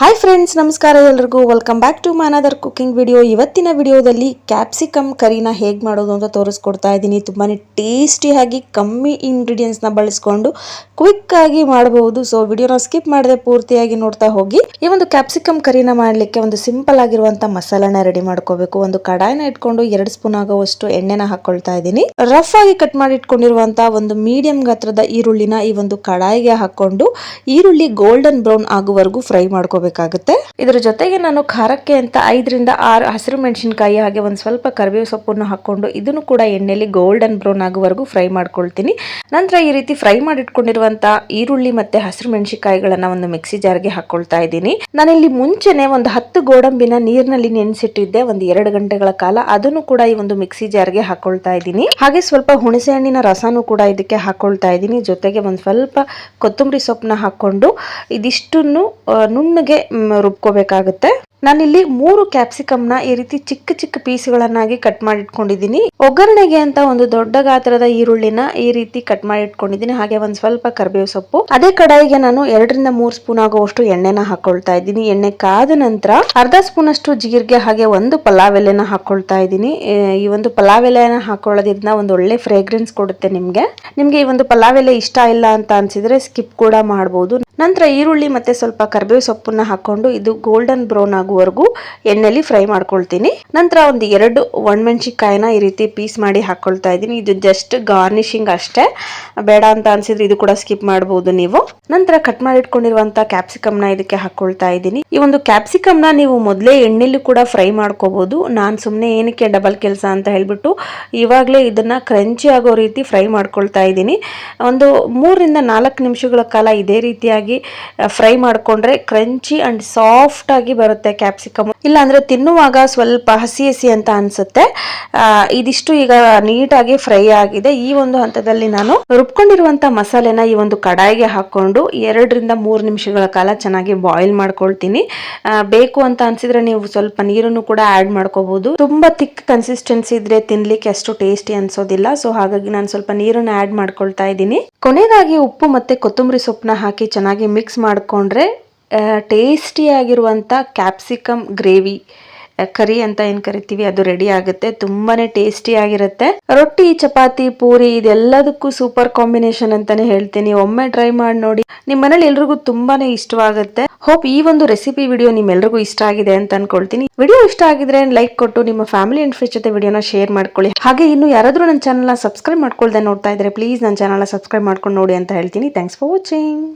Hi friends ನಮಸ್ಕಾರ ಎಲ್ರಿಗೂ. Welcome back to another cooking video ಇವತ್ತಿನ ವಿಡಿಯೋದಲ್ಲಿ ಕ್ಯಾಪ್ಸಿಕಮ್ ಕರಿನ ಹೇಗೆ ಮಾಡೋದು ಅಂತ ತೋರಿಸ್ಕೊಡ್ತಾ ಇದ್ದೀನಿ. ತುಂಬಾ ಟೇಸ್ಟಿಯಾಗಿ ಕಮ್ಮಿ ಇಂಗ್ರೀಡಿಯೆಂಟ್ಸ್ನ ಬಳಸ್ಕೊಂಡು ಕ್ವಿಕ್ ಆಗಿ ಮಾಡಬಹುದು. ಸೊ ವಿಡಿಯೋನ ಸ್ಕಿಪ್ ಮಾಡದೆ ಪೂರ್ತಿಯಾಗಿ ನೋಡ್ತಾ ಹೋಗಿ. ಈ ಒಂದು ಕ್ಯಾಪ್ಸಿಕಮ್ ಕರಿನ ಮಾಡಲಿಕ್ಕೆ ಒಂದು ಸಿಂಪಲ್ ಆಗಿರುವಂತ ಮಸಾಲಾನ ರೆಡಿ ಮಾಡ್ಕೋಬೇಕು. ಒಂದು ಕಡಾಯಿನ ಇಟ್ಕೊಂಡು ಎರಡು ಸ್ಪೂನ್ ಆಗುವಷ್ಟು ಎಣ್ಣೆನ ಹಾಕೊಳ್ತಾ ಇದ್ದೀನಿ. ರಫ್ ಆಗಿ ಕಟ್ ಮಾಡಿ ಇಟ್ಕೊಂಡಿರುವಂತ ಒಂದು ಮೀಡಿಯಂ ಗಾತ್ರದ ಈರುಳ್ಳಿನ ಈ ಒಂದು ಕಡಾಯಿಗೆ ಹಾಕೊಂಡು ಈರುಳ್ಳಿ ಗೋಲ್ಡನ್ ಬ್ರೌನ್ ಆಗುವವರೆಗೂ ಫ್ರೈ ಮಾಡ್ಕೋಬೇಕಾಗುತ್ತೆ ಇದರ ಜೊತೆಗೆ ನಾನು ಖಾರಕ್ಕೆ ಅಂತ ಐದರಿಂದ ಆರು ಹಸಿರು ಮೆಣಸಿನಕಾಯಿ ಹಾಗೆ ಒಂದು ಸ್ವಲ್ಪ ಕರಿಬೇವು ಸೊಪ್ಪನ್ನು ಹಾಕೊಂಡು ಇದನ್ನು ಕೂಡ ಎಣ್ಣೆಯಲ್ಲಿ ಗೋಲ್ಡನ್ ಬ್ರೌನ್ ಆಗುವವರೆಗೂ ಫ್ರೈ ಮಾಡ್ಕೊಳ್ತೀನಿ. ನಂತರ ಈ ರೀತಿ ಫ್ರೈ ಮಾಡಿಟ್ಕೊಂಡಿರುವಂತ ಈರುಳ್ಳಿ ಮತ್ತೆ ಹಸಿರು ಮೆಣಸಿನಕಾಯಿಗಳನ್ನ ಒಂದು ಮಿಕ್ಸಿ ಜಾರ್ಗೆ ಹಾಕೊಳ್ತಾ ಇದ್ದೀನಿ. ನಾನಿಲ್ಲಿ ಮುಂಚೆನೆ ಒಂದು ಹತ್ತು ಗೋಡಂಬಿನ ನೀರಿನಲ್ಲಿ ನೆನೆಸಿಟ್ಟಿದ್ದೆ, ಒಂದು ಎರಡು ಗಂಟೆಗಳ ಕಾಲ ಅದನ್ನು ಕೂಡ ಈ ಒಂದು ಮಿಕ್ಸಿ ಜಾರ್ಗೆ ಹಾಕೊಳ್ತಾ ಇದ್ದೀನಿ. ಹಾಗೆ ಸ್ವಲ್ಪ ಹುಣಸೆ ಹಣ್ಣಿನ ರಸನೂ ಕೂಡ ಇದಕ್ಕೆ ಹಾಕೊಳ್ತಾ ಇದ್ದೀನಿ. ಜೊತೆಗೆ ಒಂದು ಸ್ವಲ್ಪ ಕೊತ್ತಂಬರಿ ಸೊಪ್ಪನ್ನ ಹಾಕೊಂಡು ಇದಿಷ್ಟನ್ನು ನುಣ್ಣಗೆ ರುಬ್ಕೋಬೇಕಾಗುತ್ತೆ. ನಾನಿಲ್ಲಿ ಮೂರು ಕ್ಯಾಪ್ಸಿಕಮ್ನ ಈ ರೀತಿ ಚಿಕ್ಕ ಚಿಕ್ಕ ಪೀಸ್ಗಳನ್ನಾಗಿ ಕಟ್ ಮಾಡಿ ಇಟ್ಕೊಂಡಿದ್ದೀನಿ ಒಗ್ಗರಣೆಗೆ ಅಂತ ಒಂದು ದೊಡ್ಡ ಗಾತ್ರದ ಈರುಳ್ಳಿನ ಈ ರೀತಿ ಕಟ್ ಮಾಡಿ ಇಟ್ಕೊಂಡಿದ್ದೀನಿ ಹಾಗೆ ಒಂದ್ ಸ್ವಲ್ಪ ಕರಿಬೇವು ಸೊಪ್ಪು. ಅದೇ ಕಡಾಯಿಗೆ ನಾನು ಎರಡರಿಂದ ಮೂರು ಸ್ಪೂನ್ ಆಗುವಷ್ಟು ಎಣ್ಣೆನ ಹಾಕೊಳ್ತಾ ಇದ್ದೀನಿ. ಎಣ್ಣೆ ಕಾದ ನಂತರ ಅರ್ಧ ಸ್ಪೂನ್ ಅಷ್ಟು ಜೀರಿಗೆ ಹಾಗೆ ಒಂದು ಪಲಾವ್ ಎಲೆನ ಹಾಕೊಳ್ತಾ ಇದ್ದೀನಿ. ಈ ಒಂದು ಪಲಾವ್ ಎಲೆನ ಹಾಕೊಳ್ಳೋದ್ರಿಂದ ಒಂದು ಒಳ್ಳೆ ಫ್ರೇಗ್ರೆನ್ಸ್ ಕೊಡುತ್ತೆ ನಿಮ್ಗೆ. ನಿಮ್ಗೆ ಈ ಒಂದು ಪಲಾವ್ ಎಲೆ ಇಷ್ಟ ಇಲ್ಲ ಅಂತ ಅನ್ಸಿದ್ರೆ ಸ್ಕಿಪ್ ಕೂಡ ಮಾಡಬಹುದು ನಂತರ ಈರುಳ್ಳಿ ಮತ್ತೆ ಸ್ವಲ್ಪ ಕರಿಬೇವು ಸೊಪ್ಪನ್ನ ಹಾಕೊಂಡು ಇದು ಗೋಲ್ಡನ್ ಬ್ರೌನ್ ಆಗುವವರೆಗೂ ಎಣ್ಣೆಲಿ ಫ್ರೈ ಮಾಡ್ಕೊಳ್ತೀನಿ. ನಂತರ ಒಂದು ಎರಡು ಒಣಮೆಣಸಿಕಾಯಿನ ಈ ರೀತಿ ಪೀಸ್ ಮಾಡಿ ಹಾಕೊಳ್ತಾ ಇದ್ದೀನಿ. ಇದು ಜಸ್ಟ್ ಗಾರ್ನಿಶಿಂಗ್ ಅಷ್ಟೇ. ಬೇಡ ಅಂತ ಅನ್ಸಿದ್ರೆ ಇದು ಕೂಡ ಸ್ಕಿಪ್ ಮಾಡಬಹುದು ನೀವು. ನಂತರ ಕಟ್ ಮಾಡಿ ಇಟ್ಕೊಂಡಿರುವಂತ ಕ್ಯಾಪ್ಸಿಕಮ್ನ ಇದಕ್ಕೆ ಹಾಕೊಳ್ತಾ ಇದ್ದೀನಿ. ಈ ಒಂದು ಕ್ಯಾಪ್ಸಿಕಮ್ನ ನೀವು ಮೊದಲೇ ಎಣ್ಣೆಲಿ ಕೂಡ ಫ್ರೈ ಮಾಡ್ಕೋಬಹುದು ನಾನು ಸುಮ್ಮನೆ ಏನಕ್ಕೆ ಡಬಲ್ ಕೆಲಸ ಅಂತ ಹೇಳ್ಬಿಟ್ಟು ಇವಾಗಲೇ ಇದನ್ನ ಕ್ರಂಚಿ ಆಗೋ ರೀತಿ ಫ್ರೈ ಮಾಡ್ಕೊಳ್ತಾ ಇದ್ದೀನಿ. ಒಂದು ಮೂರರಿಂದ ನಾಲ್ಕು ನಿಮಿಷಗಳ ಕಾಲ ಇದೇ ರೀತಿಯಾಗಿ ಫ್ರೈ ಮಾಡಿಕೊಂಡ್ರೆ ಕ್ರಂಚಿ ಅಂಡ್ ಸಾಫ್ಟ್ ಆಗಿ ಬರುತ್ತೆ ಕ್ಯಾಪ್ಸಿಕಮ್ ಇಲ್ಲ ಅಂದ್ರೆ ತಿನ್ನುವಾಗ ಸ್ವಲ್ಪ ಹಸಿ ಹಸಿ ಅಂತ ಅನ್ಸುತ್ತೆ. ಇದಿಷ್ಟು ಈಗ ನೀಟಾಗಿ ಫ್ರೈ ಆಗಿದೆ. ಈ ಒಂದು ಹಂತದಲ್ಲಿ ನಾನು ರುಬ್ಕೊಂಡಿರುವಂತ ಮಸಾಲೆನ ಈ ಒಂದು ಕಡಾಯಿಗೆ ಹಾಕೊಂಡು ಎರಡರಿಂದ ಮೂರು ನಿಮಿಷಗಳ ಕಾಲ ಚೆನ್ನಾಗಿ ಬಾಯ್ಲ್ ಮಾಡ್ಕೊಳ್ತೀನಿ. ಬೇಕು ಅಂತ ಅನ್ಸಿದ್ರೆ ನೀವು ಸ್ವಲ್ಪ ನೀರನ್ನು ಕೂಡ ಆಡ್ ಮಾಡ್ಕೋಬಹುದು ತುಂಬಾ ತಿಕ್ ಕನ್ಸಿಸ್ಟೆನ್ಸಿ ಇದ್ರೆ ತಿನ್ಲಿಕ್ಕೆ ಅಷ್ಟು ಟೇಸ್ಟಿ ಅನ್ಸೋದಿಲ್ಲ. ಸೊ ಹಾಗಾಗಿ ನಾನು ಸ್ವಲ್ಪ ನೀರನ್ನು ಆಡ್ ಮಾಡ್ಕೊಳ್ತಾ ಇದ್ದೀನಿ. ಕೊನೆಯದಾಗಿ ಉಪ್ಪು ಮತ್ತೆ ಕೊತ್ತಂಬರಿ ಸೊಪ್ಪನ್ನ ಹಾಕಿ ಚೆನ್ನಾಗಿ ಮಿಕ್ಸ್ ಮಾಡ್ಕೊಂಡ್ರೆ ಟೇಸ್ಟಿ ಆಗಿರುವಂತ ಕ್ಯಾಪ್ಸಿಕಮ್ ಗ್ರೇವಿ ಕರಿ ಅಂತ ಏನು ಕರಿತೀವಿ, ಅದು ರೆಡಿ ಆಗುತ್ತೆ, ತುಂಬಾನೇ ಟೇಸ್ಟಿ ಆಗಿರುತ್ತೆ. ರೊಟ್ಟಿ, ಚಪಾತಿ, ಪೂರಿ, ಇದೆಲ್ಲದಕ್ಕೂ ಸೂಪರ್ ಕಾಂಬಿನೇಷನ್ ಅಂತಾನೆ ಹೇಳ್ತೀನಿ. ಒಮ್ಮೆ ಟ್ರೈ ಮಾಡಿ ನೋಡಿ ನಿಮ್ಮ ಮನೇಲಿ ಎಲ್ರಿಗೂ ತುಂಬಾನೇ ಇಷ್ಟವಾಗುತ್ತೆ. ಹೋಪ್ ಈ ಒಂದು ರೆಸಿಪಿ ವಿಡಿಯೋ ನಿಮ್ಮೆಲ್ರಿಗೂ ಇಷ್ಟ ಆಗಿದೆ ಅಂತ ಅನ್ಕೊಳ್ತೀನಿ. ವಿಡಿಯೋ ಇಷ್ಟ ಆಗಿದ್ರೆ ಲೈಕ್ ಕೊಟ್ಟು ನಿಮ್ಮ ಫ್ಯಾಮಿಲಿ ಅಂಡ್ ಫ್ರೆಂಡ್ಸ್ ಜೊತೆ ವಿಡಿಯೋನ ಶೇರ್ ಮಾಡ್ಕೊಳ್ಳಿ. ಹಾಗೆ ಇನ್ನು ಯಾರಾದ್ರೂ ನನ್ನ ಚಾನಲ್ನ ಸಬ್ಸ್ಕ್ರೈಬ್ ಮಾಡ್ಕೊಳ್ದೆ ನೋಡ್ತಾ ಇದ್ರೆ ಪ್ಲೀಸ್ ನನ್ನ ಚಾನಲ್ನ ಸಬ್ಸ್ಕ್ರೈಬ್ ಮಾಡ್ಕೊಂಡು ನೋಡಿ ಅಂತ ಹೇಳ್ತೀನಿ. Thanks for watching